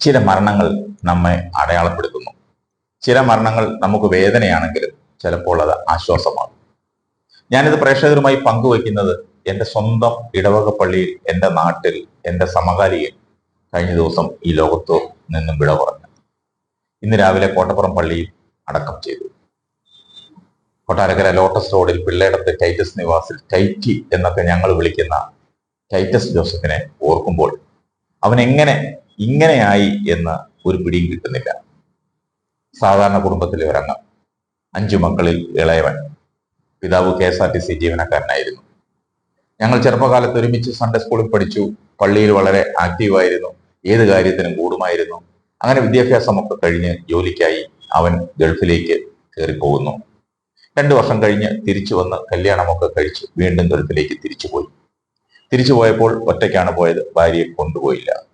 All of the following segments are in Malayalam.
ചില മരണങ്ങൾ നമ്മെ അടയാളപ്പെടുത്തുന്നു. ചില മരണങ്ങൾ നമുക്ക് വേദനയാണെങ്കിലും ചിലപ്പോൾ അത് ആശ്വാസമാണ് ഞാനിത് പ്രേക്ഷകരുമായി പങ്കുവയ്ക്കുന്നത് എന്റെ സ്വന്തം ഇടവക പള്ളിയിൽ എന്റെ നാട്ടിൽ എന്റെ സമകാലികൻ കഴിഞ്ഞ ദിവസം ഈ ലോകത്തു നിന്നും വിട പറഞ്ഞു ഇന്ന് രാവിലെ കോട്ടപ്പുറം പള്ളിയിൽ അടക്കം ചെയ്തു. കൊട്ടാരക്കര ലോട്ടസ് റോഡിൽ പിള്ളേടത്ത് ടൈറ്റസ് നിവാസിൽ ടൈറ്റി എന്നൊക്കെ ഞങ്ങൾ വിളിക്കുന്ന ടൈറ്റസ് ജോസഫിനെ ഓർക്കുമ്പോൾ അവൻ എങ്ങനെ ഇങ്ങനെയായി എന്ന് ഒരു പിടിയും കിട്ടുന്നില്ല. സാധാരണ കുടുംബത്തിലെ ഒരംഗം. അഞ്ചു മക്കളിൽ ഇളയവൻ. പിതാവ് K S R T C ജീവനക്കാരനായിരുന്നു. ഞങ്ങൾ ചെറുപ്പകാലത്ത് ഒരുമിച്ച് സൺഡേ സ്കൂളിൽ പഠിച്ചു. പള്ളിയിൽ വളരെ ആക്റ്റീവായിരുന്നു ഏത് കാര്യത്തിനും കൂടുമായിരുന്നു. അങ്ങനെ വിദ്യാഭ്യാസമൊക്കെ കഴിഞ്ഞ് ജോലിക്കായി അവൻ ഗൾഫിലേക്ക് കയറിപ്പോകുന്നു. രണ്ടു വർഷം കഴിഞ്ഞ് തിരിച്ചു വന്ന് കല്യാണമൊക്കെ കഴിച്ച് വീണ്ടും ഗൾഫിലേക്ക് തിരിച്ചുപോയി. തിരിച്ചു പോയപ്പോൾ ഒറ്റയ്ക്കാണ് പോയത്. ഭാര്യയെ കൊണ്ടുപോയില്ല.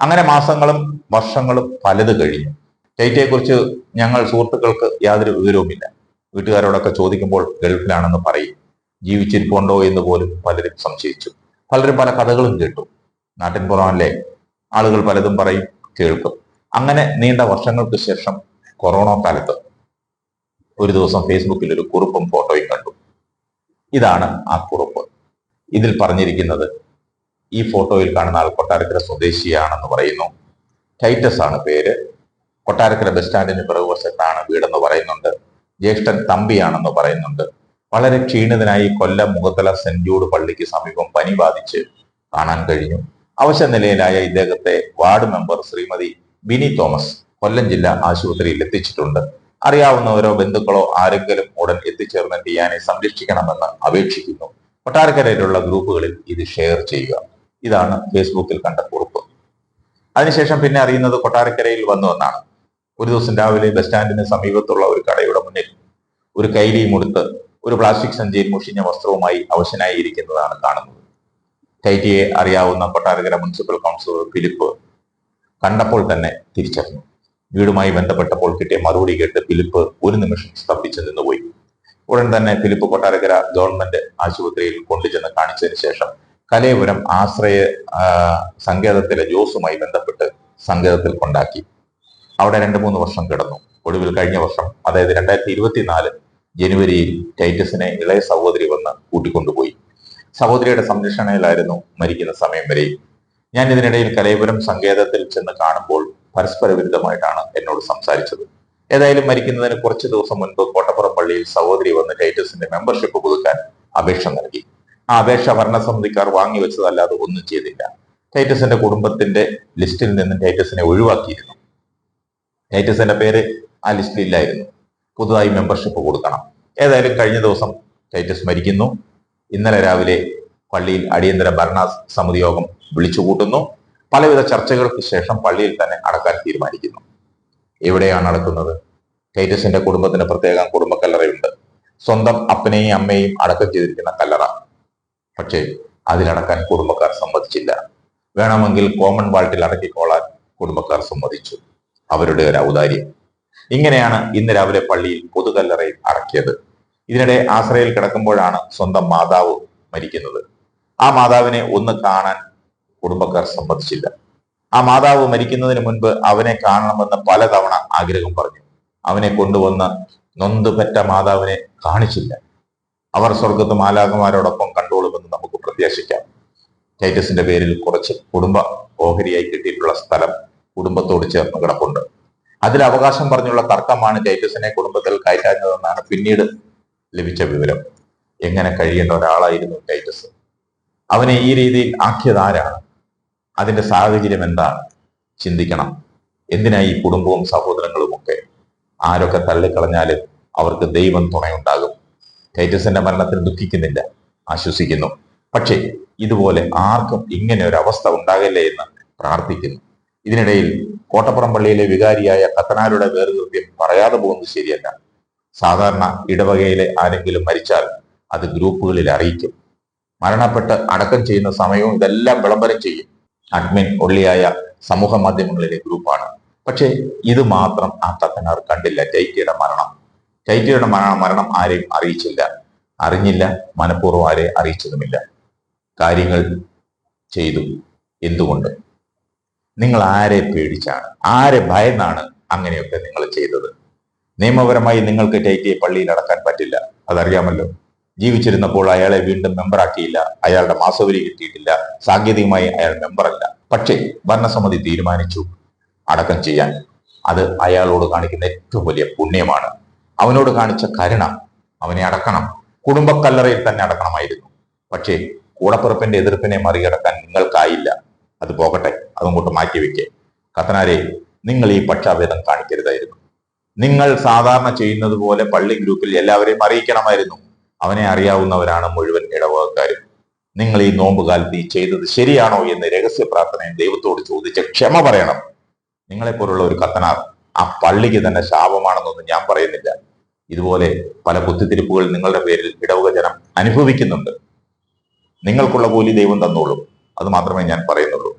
അങ്ങനെ മാസങ്ങളും വർഷങ്ങളും പലത് കഴിഞ്ഞു. ടൈറ്റയെക്കുറിച്ച് ഞങ്ങൾ സുഹൃത്തുക്കൾക്ക് യാതൊരു വിവരവുമില്ല. വീട്ടുകാരോടൊക്കെ ചോദിക്കുമ്പോൾ ഗൾഫിലാണെന്ന് പറയും. ജീവിച്ചിരിപ്പുണ്ടോ എന്ന് പോലും പലരും സംശയിച്ചു. പലരും പല കഥകളും കേട്ടു. നാട്ടിൻ പുറമല്ലേ? ആളുകൾ പലതും പറയും കേൾക്കും. അങ്ങനെ നീണ്ട വർഷങ്ങൾക്ക് ശേഷം കൊറോണ കാലത്ത് ഒരു ദിവസം ഫേസ്ബുക്കിൽ ഒരു കുറിപ്പും ഫോട്ടോയും കണ്ടു. ഇതാണ് ആ കുറിപ്പ്. ഇതിൽ പറഞ്ഞിരിക്കുന്നത് ഈ ഫോട്ടോയിൽ കാണുന്ന ആൾ കൊട്ടാരക്കര സ്വദേശിയാണെന്ന് പറയുന്നു. ടൈറ്റസ് ആണ് പേര്. കൊട്ടാരക്കര ബസ് സ്റ്റാൻഡിന് പിറകുവശത്താണ് വീടെന്ന് പറയുന്നുണ്ട്. ജ്യേഷ്ഠൻ തമ്പിയാണെന്ന് പറയുന്നുണ്ട്. വളരെ ക്ഷീണിതനായി കൊല്ലം മുഖത്തല സെന്റ് ജൂഡ് പള്ളിക്ക് സമീപം പനി ബാധിച്ച് കാണാൻ കഴിഞ്ഞു. അവശ നിലയിലായ ഇദ്ദേഹത്തെ ward member Shrimati Bini Thomas Kollam ജില്ലാ ആശുപത്രിയിൽ എത്തിച്ചിട്ടുണ്ട്. അറിയാവുന്നവരോ ബന്ധുക്കളോ ആരെങ്കിലും ഉടൻ എത്തിച്ചേർന്ന് ടിയാനെ സംരക്ഷിക്കണമെന്ന് അപേക്ഷിക്കുന്നു. കൊട്ടാരക്കരയിലുള്ള ഗ്രൂപ്പുകളിൽ ഇത് ഷെയർ ചെയ്യുക. ഇതാണ് ഫേസ്ബുക്കിൽ കണ്ട കുറിപ്പ്. അതിനുശേഷം പിന്നെ അറിയുന്നത് കൊട്ടാരക്കരയിൽ വന്നു എന്നാണ്. ഒരു ദിവസം രാവിലെ ബസ് സ്റ്റാൻഡിന് സമീപത്തുള്ള ഒരു കടയുടെ മുന്നിൽ ഒരു കൈലിയും ഉടുത്ത് ഒരു പ്ലാസ്റ്റിക് സഞ്ചിയിൽ മുഷിഞ്ഞ വസ്ത്രവുമായി അവശനായി ഇരിക്കുന്നതാണ് കാണുന്നത്. ടൈറ്റിയെ അറിയാവുന്ന കൊട്ടാരക്കര മുനിസിപ്പൽ കൗൺസിലർ ഫിലിപ്പ് കണ്ടപ്പോൾ തന്നെ തിരിച്ചറിഞ്ഞു. വീടുമായി ബന്ധപ്പെട്ടപ്പോൾ കിട്ടിയ മറുപടി കേട്ട് ഫിലിപ്പ് ഒരു നിമിഷം സ്തംഭിച്ചു നിന്നുപോയി. ഉടൻ തന്നെ ഫിലിപ്പ് കൊട്ടാരക്കര ഗവൺമെന്റ് ആശുപത്രിയിൽ കൊണ്ടുചെന്ന് കാണിച്ചതിന് ശേഷം കലയപുരം ആശ്രയ സങ്കേതത്തിലെ ജോസുമായി ബന്ധപ്പെട്ട് സങ്കേതത്തിൽ കൊണ്ടാക്കി. അവിടെ രണ്ട് മൂന്ന് വർഷം കിടന്നു. ഒടുവിൽ കഴിഞ്ഞ വർഷം അതായത് രണ്ടായിരത്തി ഇരുപത്തിനാല് ജനുവരിയിൽ ടൈറ്റസിനെ ഇളയ സഹോദരി വന്ന് കൂട്ടിക്കൊണ്ടുപോയി. സഹോദരിയുടെ സംരക്ഷണയിലായിരുന്നു മരിക്കുന്ന സമയം വരെയും ഞാൻ ഇതിനിടയിൽ കലയപുരം സങ്കേതത്തിൽ ചെന്ന് കാണുമ്പോൾ പരസ്പര വിരുദ്ധമായിട്ടാണ് എന്നോട് സംസാരിച്ചത്. ഏതായാലും മരിക്കുന്നതിന് കുറച്ച് ദിവസം മുൻപ് കോട്ടപ്പുറം പള്ളിയിൽ സഹോദരി വന്ന് ടൈറ്റസിന്റെ മെമ്പർഷിപ്പ് പുതുക്കാൻ അപേക്ഷ നൽകി. ആ അപേക്ഷ ഭരണസമിതിക്കാർ വാങ്ങിവെച്ചതല്ലാതെ ഒന്നും ചെയ്തില്ല. ടൈറ്റസിന്റെ കുടുംബത്തിന്റെ ലിസ്റ്റിൽ നിന്നും ടൈറ്റസിനെ ഒഴിവാക്കിയിരുന്നു. ടൈറ്റസിന്റെ പേര് ആ ലിസ്റ്റിൽ ഇല്ലായിരുന്നു. പുതുതായി മെമ്പർഷിപ്പ് കൊടുക്കണം. ഏതായാലും കഴിഞ്ഞ ദിവസം ടൈറ്റസ് മരിക്കുന്നു. ഇന്നലെ രാവിലെ പള്ളിയിൽ അടിയന്തര ഭരണ സമിതി യോഗം വിളിച്ചു കൂട്ടുന്നു പലവിധ ചർച്ചകൾക്ക് ശേഷം പള്ളിയിൽ തന്നെ അടക്കാൻ തീരുമാനിക്കുന്നു. എവിടെയാണ് നടക്കുന്നത് ടൈറ്റസിന്റെ കുടുംബത്തിന് പ്രത്യേകം കുടുംബ കല്ലറയുണ്ട് സ്വന്തം അപ്പനെയും അമ്മയെയും അടക്കം ചെയ്തിരിക്കുന്ന കല്ലറ. പക്ഷേ അതിലടക്കാൻ കുടുംബക്കാർ സമ്മതിച്ചില്ല. വേണമെങ്കിൽ കോമൺ വാൾട്ടിൽ അടക്കിക്കോളാൻ കുടുംബക്കാർ സമ്മതിച്ചു. അവരുടെ ഒരു ഔദാര്യം. ഇങ്ങനെയാണ് ഇന്ന് രാവിലെ പള്ളിയിൽ പൊതുകല്ലറയിൽ അടക്കിയത്. ഇതിനിടെ ആശ്രയിൽ കിടക്കുമ്പോഴാണ് സ്വന്തം മാതാവ് മരിക്കുന്നത്. ആ മാതാവിനെ ഒന്ന് കാണാൻ കുടുംബക്കാർ സമ്മതിച്ചില്ല. ആ മാതാവ് മരിക്കുന്നതിന് മുൻപ് അവനെ കാണണമെന്ന് പലതവണ ആഗ്രഹം പറഞ്ഞു. അവനെ കൊണ്ടുവന്ന് നൊന്തുപെറ്റ മാതാവിനെ കാണിച്ചില്ല. അവർ സ്വർഗത്ത് മാലാകമാരോടൊപ്പം പ്രത്യാശിക്കാം. ടൈറ്റസിന്റെ പേരിൽ കുറച്ച് കുടുംബ ഓഹരിയായി കിട്ടിയിട്ടുള്ള സ്ഥലം കുടുംബത്തോട് ചേർന്ന് കിടപ്പുണ്ട്. അതിൽ അവകാശം പറഞ്ഞുള്ള തർക്കമാണ് ടൈറ്റസിനെ കുടുംബത്തിൽ കയറ്റാഞ്ഞതെന്നാണ് പിന്നീട് ലഭിച്ച വിവരം. എങ്ങനെ കഴിയേണ്ട ഒരാളായിരുന്നു ടൈറ്റസ് അവനെ ഈ രീതിയിൽ ആക്കിയത് ആരാണ്? അതിന്റെ സാഹചര്യം എന്താണ്? ചിന്തിക്കണം. എന്തിനായി കുടുംബവും സഹോദരങ്ങളും ഒക്കെ ആരൊക്കെ തള്ളിക്കളഞ്ഞാലും അവർക്ക് ദൈവം തുണയുണ്ടാകും. ടൈറ്റസിന്റെ മരണത്തിൽ ദുഃഖിക്കുന്നില്ല ആശ്വസിക്കുന്നു. പക്ഷേ ഇതുപോലെ ആർക്കും ഇങ്ങനെ ഒരു അവസ്ഥ ഉണ്ടാകില്ല എന്ന് പ്രാർത്ഥിക്കുന്നു. ഇതിനിടയിൽ കോട്ടപ്പുറം പള്ളിയിലെ വികാരിയായ കത്തനാരുടെ വേർതൃത്യം പറയാതെ പോകുന്നത് ശരിയല്ല. സാധാരണ ഇടവകയിലെ ആരെങ്കിലും മരിച്ചാൽ അത് ഗ്രൂപ്പുകളിൽ അറിയിക്കും. മരണപ്പെട്ട് അടക്കം ചെയ്യുന്ന സമയവും ഇതെല്ലാം വിളംബരം ചെയ്യും. അഡ്മിൻ ഒള്ളിയായ സമൂഹ മാധ്യമങ്ങളിലെ ഗ്രൂപ്പാണ്. പക്ഷേ ഇത് മാത്രം ആ കത്തനാർ കണ്ടില്ല. ടൈറ്റിയുടെ മരണം. ടൈറ്റിയുടെ മരണം മരണം ആരെയും അറിയിച്ചില്ല. അറിഞ്ഞില്ല. മനഃപൂർവം ആരെയും അറിയിച്ചതുമില്ല. കാര്യങ്ങൾ ചെയ്തു. എന്തുകൊണ്ട്? നിങ്ങൾ ആരെ പേടിച്ചാണ്? ആരെ ഭയന്നാണ് അങ്ങനെയൊക്കെ നിങ്ങൾ ചെയ്തത്? നിയമപരമായി നിങ്ങൾക്ക് ടൈറ്റിയെ പള്ളിയിൽ അടക്കാൻ പറ്റില്ല. അതറിയാമല്ലോ. ജീവിച്ചിരുന്നപ്പോൾ അയാളെ വീണ്ടും മെമ്പറാക്കിയില്ല അയാളുടെ മാസവരി കിട്ടിയിട്ടില്ല. സാങ്കേതികമായി അയാൾ മെമ്പറല്ല പക്ഷേ ഭരണസമിതി തീരുമാനിച്ചു അടക്കം ചെയ്യാൻ. അത് അയാളോട് കാണിക്കുന്ന ഏറ്റവും വലിയ പുണ്യമാണ്. അവനോട് കാണിച്ച കരുണ അവനെ അടക്കണം. കുടുംബക്കല്ലറയിൽ തന്നെ അടക്കണമായിരുന്നു. പക്ഷേ കൂടപ്പിറപ്പിന്റെ എതിർപ്പിനെ മറികടക്കാൻ നിങ്ങൾക്കായില്ല. അത് പോകട്ടെ അതങ്ങോട്ട് മാറ്റിവെക്കേ കത്തനാരെ നിങ്ങൾ ഈ പക്ഷാഭേദം കാണിക്കരുതായിരുന്നു. നിങ്ങൾ സാധാരണ ചെയ്യുന്നത് പോലെ പള്ളി ഗ്രൂപ്പിൽ എല്ലാവരെയും അറിയിക്കണമായിരുന്നു. അവനെ അറിയാവുന്നവരാണ് മുഴുവൻ ഇടവകക്കാരും. നിങ്ങൾ ഈ നോമ്പുകാലത്ത് ഈ ചെയ്തത് ശരിയാണോ എന്ന് രഹസ്യ പ്രാർത്ഥനയും ദൈവത്തോട് ചോദിച്ച് ക്ഷമ പറയണം. നിങ്ങളെപ്പോലുള്ള ഒരു കത്തനാർ ആ പള്ളിക്ക് തന്നെ ശാപമാണെന്നൊന്നും ഞാൻ പറയുന്നില്ല. ഇതുപോലെ പല കുത്തിത്തിരിപ്പുകൾ നിങ്ങളുടെ പേരിൽ ഇടവക ജനം അനുഭവിക്കുന്നുണ്ട്. നിങ്ങൾക്കുള്ള കൂലി ദൈവം തന്നോളും. അത് മാത്രമേ ഞാൻ പറയുന്നുള്ളൂ.